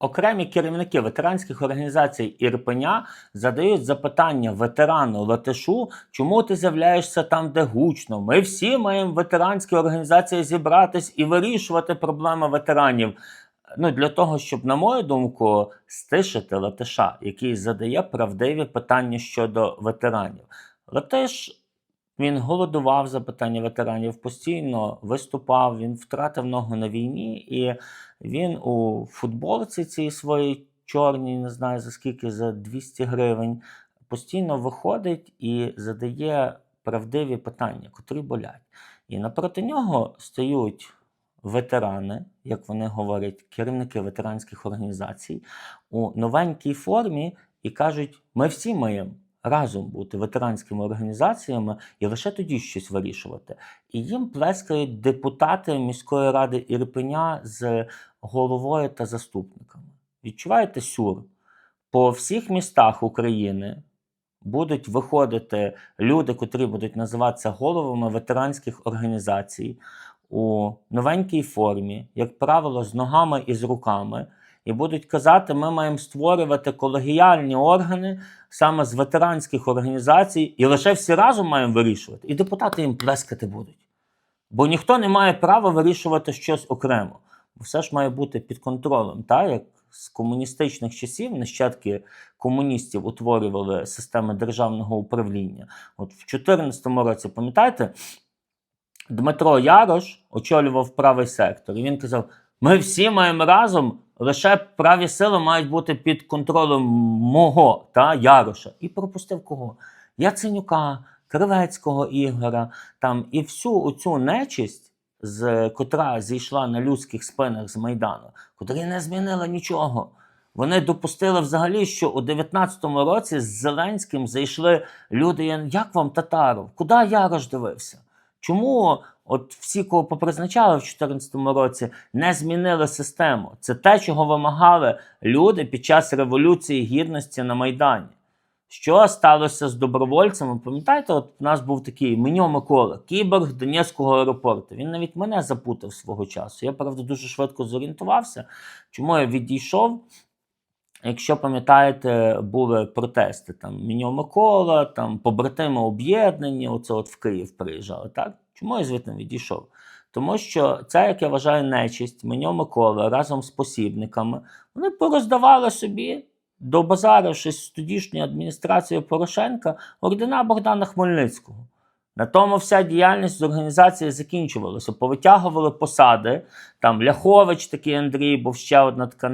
Окремі керівники ветеранських організацій Ірпеня задають запитання ветерану Латишу, чому ти з'являєшся там, де гучно. Ми всі маємо ветеранські організації зібратись і вирішувати проблеми ветеранів. Ну, для того, щоб, на мою думку, стишити Латиша, який задає правдиві питання щодо ветеранів. Латиш він голодував за питання ветеранів, постійно виступав, він втратив ногу на війні, і він у футболці цій своїй чорній, не знаю за скільки, за 200 гривень, постійно виходить і задає правдиві питання, котрі болять. І напроти нього стають ветерани, як вони говорять, керівники ветеранських організацій у новенькій формі і кажуть: ми всі маємо разом бути ветеранськими організаціями і лише тоді щось вирішувати. І їм плескають депутати міської ради Ірпеня з головою та заступниками. Відчуваєте сюр? По всіх містах України будуть виходити люди, котрі будуть називатися головами ветеранських організацій у новенькій формі, як правило, з ногами і з руками, і будуть казати, ми маємо створювати колегіальні органи саме з ветеранських організацій, і лише всі разом маємо вирішувати. І депутати їм плескати будуть. Бо ніхто не має права вирішувати щось окремо. Бо все ж має бути під контролем, так? як з комуністичних часів нащадки комуністів утворювали системи державного управління. От в 2014 році, пам'ятаєте, Дмитро Ярош очолював правий сектор, і він казав: ми всі маємо разом, лише праві сили мають бути під контролем мого та Яроша. І пропустив кого? Яценюка, Кривецького Ігора, там і всю оцю нечисть, з котра зійшла на людських спинах з Майдану, котрі не змінила нічого. Вони допустили взагалі, що у 19-му році з Зеленським зайшли люди. Як вам Татаров? Куди Ярош дивився? Чому от всі, кого попризначали в 2014 році, не змінили систему? Це те, чого вимагали люди під час Революції Гідності на Майдані. Що сталося з добровольцями? Пам'ятаєте, от у нас був такий Меньо Микола, кіборг Донецького аеропорту. Він навіть мене запутав свого часу. Я, правда, дуже швидко зорієнтувався, чому я відійшов. Якщо пам'ятаєте, були протести там Міньо Микола, там побратими об'єднані, оце от в Київ приїжджали. Так? Чому я звідти відійшов? Тому що це, як я вважаю, нечисть Міньо Микола разом з посібниками, вони пороздавали собі, добазарившись з тодішньою адміністрацією Порошенка, ордена Богдана Хмельницького. На тому вся діяльність з організації закінчувалася. Повитягували посади. Там Ляхович такий Андрій, був ще одна така